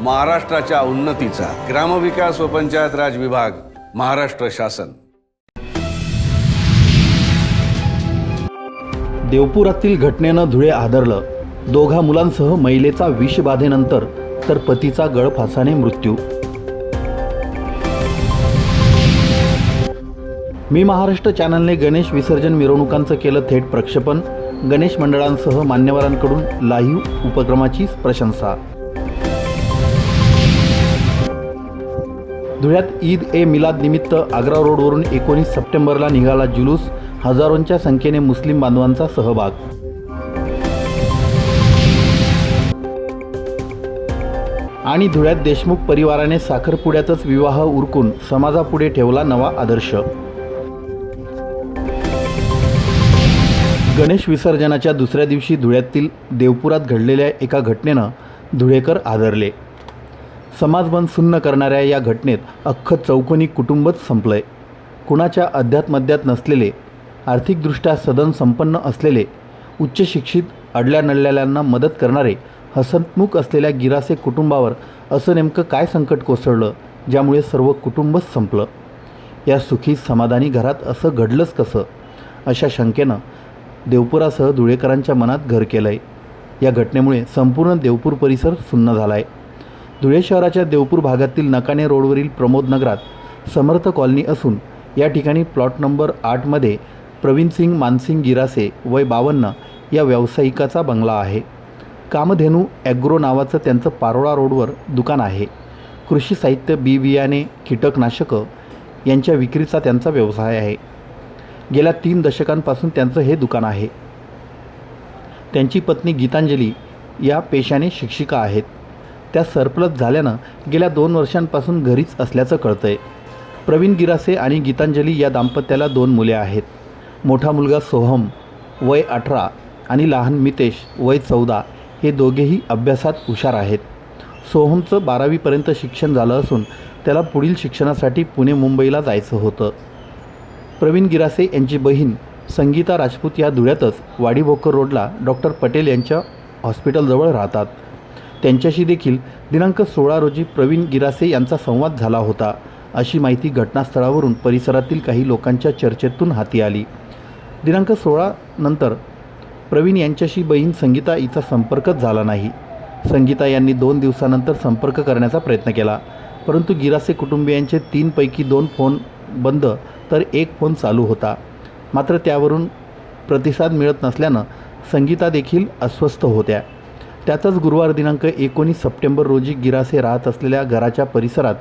महाराष्ट्राच्या उन्नतीचा ग्रामविकास व पंचायत राज विभाग महाराष्ट्र शासन. देवपुरातील घटनेनं धुळे आदरलं. दोघा मुलांसह महिलेचा विषबाधेनंतर तर पतीचा गळफासाने मृत्यू. मी महाराष्ट्र चॅनलने गणेश विसर्जन मिरवणुकांचं केलं थेट प्रक्षेपण. गणेश मंडळांसह मान्यवरांकडून लाईव्ह उपक्रमाची प्रशंसा. धुळ्यात ईद ए मिलाद निमित्त आग्रा रोडवरून एकोणीस सप्टेंबरला निघाला जुलूस. हजारोंच्या संख्येने मुस्लिम बांधवांचा सहभाग. आणि धुळ्यात देशमुख परिवाराने साखरपुड्यातच विवाह उरकून समाजापुढे ठेवला नवा आदर्श. गणेश विसर्जनाच्या दुसऱ्या दिवशी धुळ्यातील देवपुरात घडलेल्या एका घटनेनं धुळेकर आदरले. समाज सुन्न करणाऱ्या या घटनेत अख्खं चौकोनी कुटुंबच संपलंय. कुणाच्या अध्यात्मध्यात नसलेले आर्थिकदृष्ट्या सदन संपन्न असलेले उच्चशिक्षित अडल्या नडलेल्यांना मदत करणारे हसतमुख असलेल्या गिरासे कुटुंबावर असं नेमकं काय संकट कोसळलं ज्यामुळे सर्व कुटुंबच संपलं? या सुखी समाधानी घरात असं घडलंच कसं? अशा शंकेनं देवपुरासह धुळेकरांच्या मनात घर केलं आहे या घटनेमुळे संपूर्ण देवपूर परिसर सुन्न झाला आहे धुळे शहराच्या देवपूर भागातील नकाने रोडवरील प्रमोद नगरात समर्थ कॉलनी असून या ठिकाणी प्लॉट नंबर आठमध्ये प्रवीणसिंग मानसिंग गिरासे वय बावन्न या व्यावसायिकाचा बंगला आहे. कामधेनू ॲग्रो नावाचं त्यांचं पारोळा रोडवर दुकान आहे. कृषी साहित्य बी बियाणे कीटकनाशकं यांच्या विक्रीचा त्यांचा व्यवसाय आहे. गेल्या तीन दशकांपासून त्यांचं हे दुकान आहे. त्यांची पत्नी गीतांजली या पेशाने शिक्षिका आहेत. त्या सरप्लस झाल्यानं गेल्या दोन वर्षांपासून घरीच असल्याचं कळतंय. प्रवीण गिरासे आणि गीतांजली या दाम्पत्याला दोन मुले आहेत. मोठा मुलगा सोहम वय अठरा आणि लहान मितेश वय चौदा हे दोघेही अभ्यासात हुशार आहेत. सोहमचं बारावीपर्यंत शिक्षण झालं असून त्याला पुढील शिक्षणासाठी पुणे मुंबईला जायचं होतं. प्रवीण गिरासे यांची बहीण संगीता राजपूत या धुळ्यातच वाडीभोकर रोडला डॉक्टर पटेल यांच्या हॉस्पिटलजवळ राहतात. त्यांच्याशी देखील दिनांक सोळा रोजी प्रवीण गिरासे यांचा संवाद झाला होता. अशी माहिती घटनास्थळावरून परिसरातील काही लोकांच्या चर्चेतून हाती आली. दिनांक सोळा नंतर प्रवीण यांच्याशी बहीण संगीता हिचा संपर्कच झाला नाही. संगीता यांनी दोन दिवसानंतर संपर्क करण्याचा प्रयत्न केला. परंतु गिरासे कुटुंबियांचे तीनपैकी दोन फोन बंद तर एक फोन चालू होता. मात्र त्यावरून प्रतिसाद मिळत नसल्यानं संगीता देखील अस्वस्थ होत्या. त्यातच गुरुवार दिनांक एकोणीस सप्टेंबर रोजी गिरासे राहत असलेल्या घराच्या परिसरात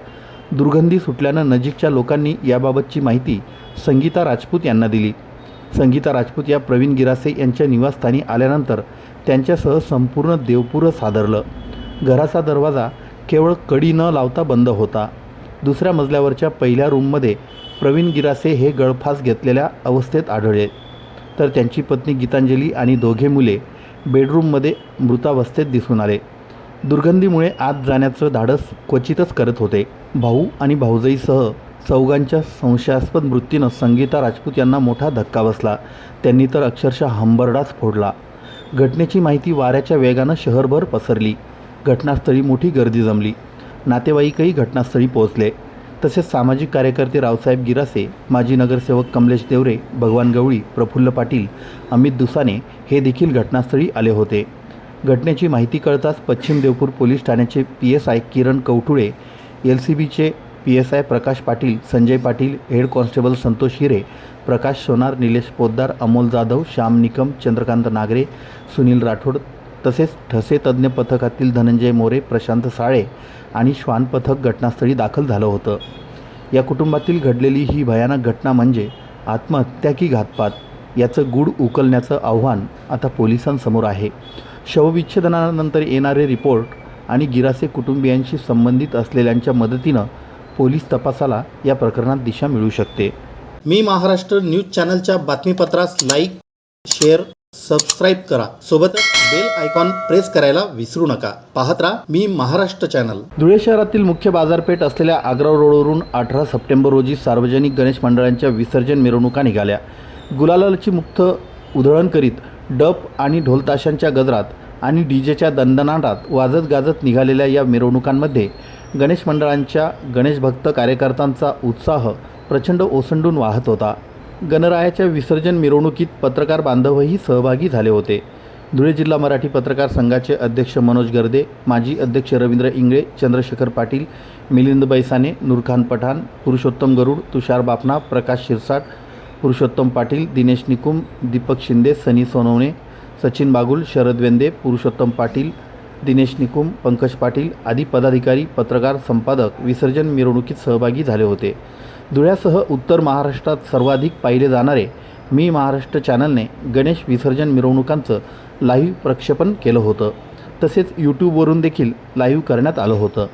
दुर्गंधी सुटल्यानं नजीकच्या लोकांनी याबाबतची माहिती संगीता राजपूत यांना दिली. संगीता राजपूत या प्रवीण गिरासे यांच्या निवासस्थानी आल्यानंतर त्यांच्यासह संपूर्ण देवपुरं सादरलं. घराचा दरवाजा केवळ कडी न लावता बंद होता. दुसऱ्या मजल्यावरच्या पहिल्या रूममध्ये प्रवीण गिरासे हे गळफास घेतलेल्या अवस्थेत आढळले. तर त्यांची पत्नी गीतांजली आणि दोघे मुले बेडरूममध्ये मृतावस्थेत दिसून आले. दुर्गंधीमुळे आत जाण्याचं धाडस क्वचितच करत होते. भाऊ आणि भाऊजाईसह चौघांच्या संशयास्पद मृत्यूनं संगीता राजपूत यांना मोठा धक्का बसला. त्यांनी तर अक्षरशः हंबरडाच फोडला. घटनेची माहिती वाऱ्याच्या वेगानं शहरभर पसरली. घटनास्थळी मोठी गर्दी जमली. नातेवाईकही घटनास्थळी पोहोचले. तसेच सामाजिक कार्यकर्ते रावसाहेब गिरासे माजी नगरसेवक कमलेश देवरे भगवान गवळी प्रफुल्ल पाटील अमित दुसाने हे देखील घटनास्थळी आले होते. घटनेची माहिती कळताच पश्चिम देवपूर पोलीस ठाण्याचे P S I Kiran Kavthule L C बीचे P S I Prakash Patil Sanjay Patil head constable Santosh Hire Prakash Sonar Nilesh Poddar Amol Jadhav Shyam Nikam Chandrakant Nagare Sunil Rathod तसेच ठसे तज्ज्ञ पथकातील धनंजय मोरे प्रशांत साळे आणि श्वान पथक घटनास्थळी दाखल झालं होतं. या कुटुंबातील घडलेली ही भयानक घटना म्हणजे आत्महत्या की घातपात याचं गूढ उकलण्याचं आव्हान आता पोलिसांसमोर आहे. शवविच्छेदनानंतर येणारे रिपोर्ट आणि गिरासे कुटुंबियांशी संबंधित असलेल्यांच्या मदतीनं पोलीस तपासाला या प्रकरणात दिशा मिळू शकते. मी महाराष्ट्र न्यूज चॅनलच्या बातमीपत्रास लाईक शेअर सबस्क्राईब करा. सोबतच बेल आयकॉन प्रेस करायला विसरू नका. पाहत राहा मी महाराष्ट्र चॅनल धुळे शहरातील मुख्य बाजारपेठ असलेल्या आग्रा रोडवरून अठरा सप्टेंबर रोजी सार्वजनिक गणेश मंडळांच्या विसर्जन मिरवणुका निघाल्या. गुलालाची मुक्त उधळण करीत डप आणि ढोलताशांच्या गजरात आणि डीजेच्या दंदनाटात वाजत गाजत निघालेल्या या मिरवणुकांमध्ये गणेश मंडळांच्या गणेशभक्त कार्यकर्त्यांचा उत्साह प्रचंड ओसंडून वाहत होता. गणरायाच्या विसर्जन मिरवणुकीत पत्रकार बांधवही सहभागी झाले होते. धुळे जिल्हा मराठी पत्रकार संघाचे अध्यक्ष मनोज गर्दे माजी अध्यक्ष रवींद्र इंगळे चंद्रशेखर पाटील मिलिंद बैसाने नूरखान पठाण पुरुषोत्तम गरुड तुषार बापना प्रकाश शिरसाट पुरुषोत्तम पाटील दिनेश निकुम दीपक शिंदे सनी सोनवणे सचिन बागुल शरद वेंदे पुरुषोत्तम पाटील दिनेश निकुम पंकज पाटील आदी पदाधिकारी पत्रकार संपादक विसर्जन मिरवणुकीत सहभागी झाले होते. धुळ्यासह उत्तर महाराष्ट्रात सर्वाधिक पाहिले जाणारे मी महाराष्ट्र चॅनलने गणेश विसर्जन मिरवणुकांचं लाईव्ह प्रक्षेपण केलं होतं. तसेच यूट्यूबवरून देखील लाईव्ह करण्यात आलं होतं.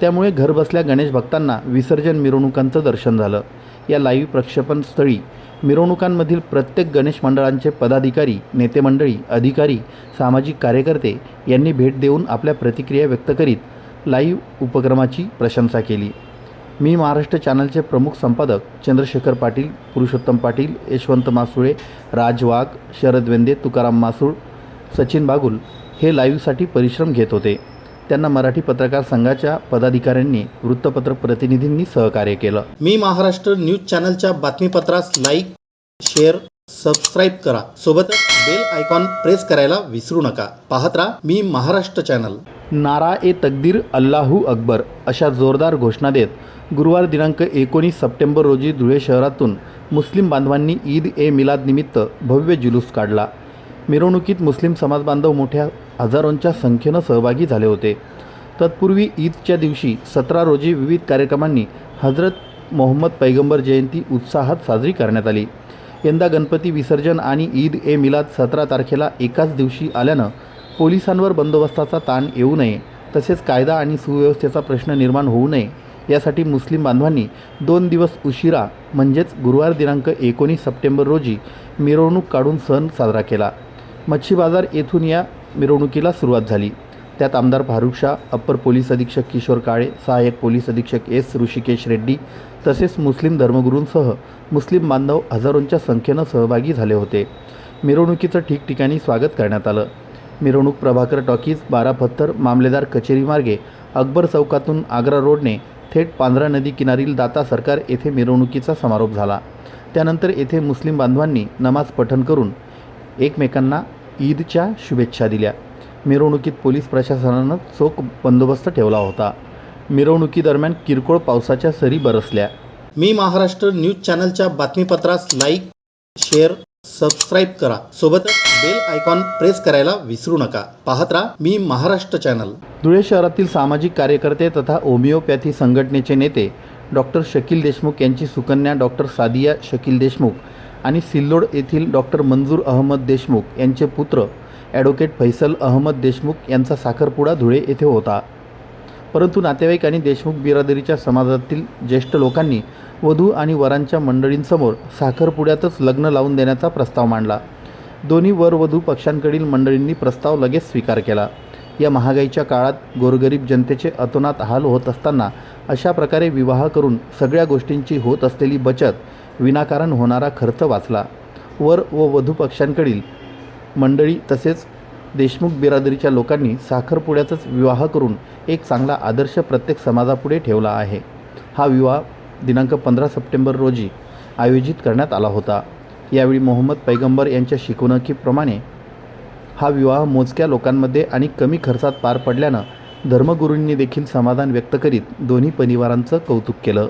त्यामुळे घरबसल्या गणेश भक्तांना विसर्जन मिरवणुकांचं दर्शन झालं. या लाईव्ह प्रक्षेपण स्थळी मिरवणुकांमधील प्रत्येक गणेश मंडळांचे पदाधिकारी नेते मंडळी अधिकारी सामाजिक कार्यकर्ते यांनी भेट देऊन आपल्या प्रतिक्रिया व्यक्त करीत लाईव्ह उपक्रमाची प्रशंसा केली. मी महाराष्ट्र चॅनलचे प्रमुख संपादक चंद्रशेखर पाटील पुरुषोत्तम पाटील यशवंत मासुळे राज वाघ शरद वेंदे तुकाराम मासूळ सचिन बागुल हे लाईव्हसाठी परिश्रम घेत होते. त्यांना मराठी पत्रकार संघाच्या पदाधिकाऱ्यांनी वृत्तपत्र प्रतिनिधींनी सहकार्य केलं. मी महाराष्ट्र न्यूज चॅनलच्या बातमीपत्रास लाईक शेअर सबस्क्राईब करा. सोबतच बेल आयकॉन प्रेस करायला विसरू नका. पाहत राहा मी महाराष्ट्र चॅनल. नारा ए तकदीर अल्लाहू अकबर अशा जोरदार घोषणा देत गुरुवार दिनांक एकोणीस सप्टेंबर रोजी धुळे शहरातून मुस्लिम बांधवांनी ईद ए मिलादनिमित्त भव्य जुलूस काढला. मिरवणुकीत मुस्लिम समाजबांधव मोठ्या हजारोंच्या संख्येनं सहभागी झाले होते. तत्पूर्वी ईदच्या दिवशी सतरा रोजी विविध कार्यक्रमांनी हजरत मोहम्मद पैगंबर जयंती उत्साहात साजरी करण्यात आली. यंदा गणपती विसर्जन आणि ईद ए मिलाद सतरा तारखेला एकाच दिवशी आल्यानं पोलिसांवर बंदोबस्ताचा ताण येऊ नये तसेच कायदा आणि सुव्यवस्थेचा प्रश्न निर्माण होऊ नये यासाठी मुस्लिम बांधवांनी दोन दिवस उशिरा म्हणजेच गुरुवार दिनांक एकोणीस सप्टेंबर रोजी मिरवणूक काढून सण साजरा केला. मच्छी बाजार येथून या मिरवणुकीला सुरुवात झाली. त्यात आमदार फारुख शाह अप्पर पोलीस अधीक्षक किशोर काळे सहाय्यक पोलीस अधीक्षक एस ऋषिकेश रेड्डी तसेच मुस्लिम धर्मगुरूंसह मुस्लिम बांधव हजारोंच्या संख्येनं सहभागी झाले होते. मिरवणुकीचं ठिकठिकाणी स्वागत करण्यात आलं. मिरवणूक प्रभाकर टॉकीज बारा पत्थर मामलेदार कचेरी मार्गे अकबर चौकातून आग्रा रोडने थेट पांढरा नदी किनारील दाता सरकार येथे मिरवणुकीचा समारोप झाला. त्यानंतर येथे मुस्लिम बांधवांनी नमाज पठण करून एकमेकांना ईदच्या शुभेच्छा दिल्या. मिरवणुकीत पोलीस प्रशासनानं चोख बंदोबस्त ठेवला होता. मिरवणुकीदरम्यान किरकोळ पावसाच्या सरी बरसल्या. मी महाराष्ट्र न्यूज चॅनलच्या बातमीपत्रास लाईक शेअर सबस्क्राईब करा. सोबतच बेल आयकॉन प्रेस करायला विसरू नका. पाहत राहा मी महाराष्ट्र चॅनल धुळे शहरातील सामाजिक कार्यकर्ते तथा होमिओपॅथी संघटनेचे नेते डॉक्टर शकील देशमुख यांची सुकन्या डॉक्टर सादिया शकील देशमुख आणि सिल्लोड येथील डॉक्टर मंजूर अहमद देशमुख यांचे पुत्र ॲडव्होकेट फैसल अहमद देशमुख यांचा साखरपुडा धुळे येथे होता. परंतु नातेवाईक आणि देशमुख बिरादरीच्या समाजातील ज्येष्ठ लोकांनी वधू आणि वरांच्या मंडळींसमोर साखरपुड्यातच लग्न लावून देण्याचा प्रस्ताव मांडला. दोन्ही वर वधू पक्षांकडील मंडळींनी प्रस्ताव लगेच स्वीकार केला. या महागाईच्या काळात गोरगरीब जनतेचे अतोनात हाल होत असताना अशा प्रकारे विवाह करून सगळ्या गोष्टींची होत असलेली बचत विनाकारण होणारा खर्च वाचला. वर व वधू पक्षांकडील मंडळी तसेच देशमुख बिरादरीच्या लोकांनी साखरपुड्याचाच विवाह करून एक चांगला आदर्श प्रत्येक समाजापुढे ठेवला आहे. हा विवाह दिनांक पंधरा सप्टेंबर रोजी आयोजित करण्यात आला होता. यावेळी मोहम्मद पैगंबर यांच्या शिकवणुकीप्रमाणे हा विवाह मोजक्या लोकांमध्ये आणि कमी खर्चात पार पडल्यानं धर्मगुरूंनी देखील समाधान व्यक्त करीत दोन्ही परिवारांचं कौतुक केलं.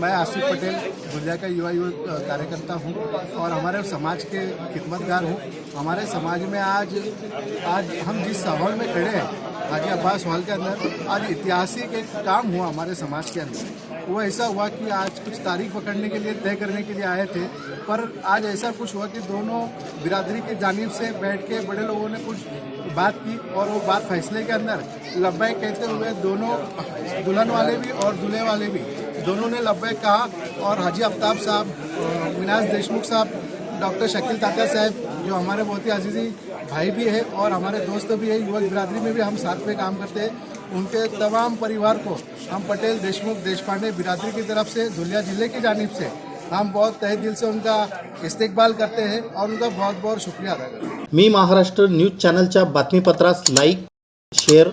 मैं आसिफ पटेल दुनिया का युवा युवक अ, कार्यकर्ता हूँ और हमारे समाज के खिदमतगार हूँ। हमारे समाज में आज आज हम जिस हॉल में खड़े हैं हाजी अब्बास हॉल के अंदर आज ऐतिहासिक एक काम हुआ हमारे समाज के अंदर। वो ऐसा हुआ कि आज कुछ तारीख पकड़ने के लिए तय करने के लिए आए थे पर आज ऐसा कुछ हुआ कि दोनों बिरादरी की जानब से बैठ के बड़े लोगों ने कुछ बात की और वो बात फैसले के अंदर लब्बैक कहते हुए दोनों दुल्हन वाले भी और दूल्हे वाले भी दोनों ने लब्बैक कहा और हाजी आफ्ताब साहब मिनाज देशमुख साहब, डॉक्टर शकील तात्या साहब, जो हमारे बहुत ही अजीजी भाई भी है और हमारे दोस्त भी है, युवक बिरादरी में भी हम साथ में काम करते हैं। उनके तमाम परिवार को हम पटेल, देशमुख, देशपांडे बिरादरी की तरफ़ से, धुलिया ज़िले की जानब से हम बहुत तहे दिल से उनका इस्तेकबाल करते हैं और उनका बहुत बहुत शुक्रिया अदा करते हैं। मी महाराष्ट्र न्यूज़ चॅनलच्या बातमीपत्रास लाईक, शेअर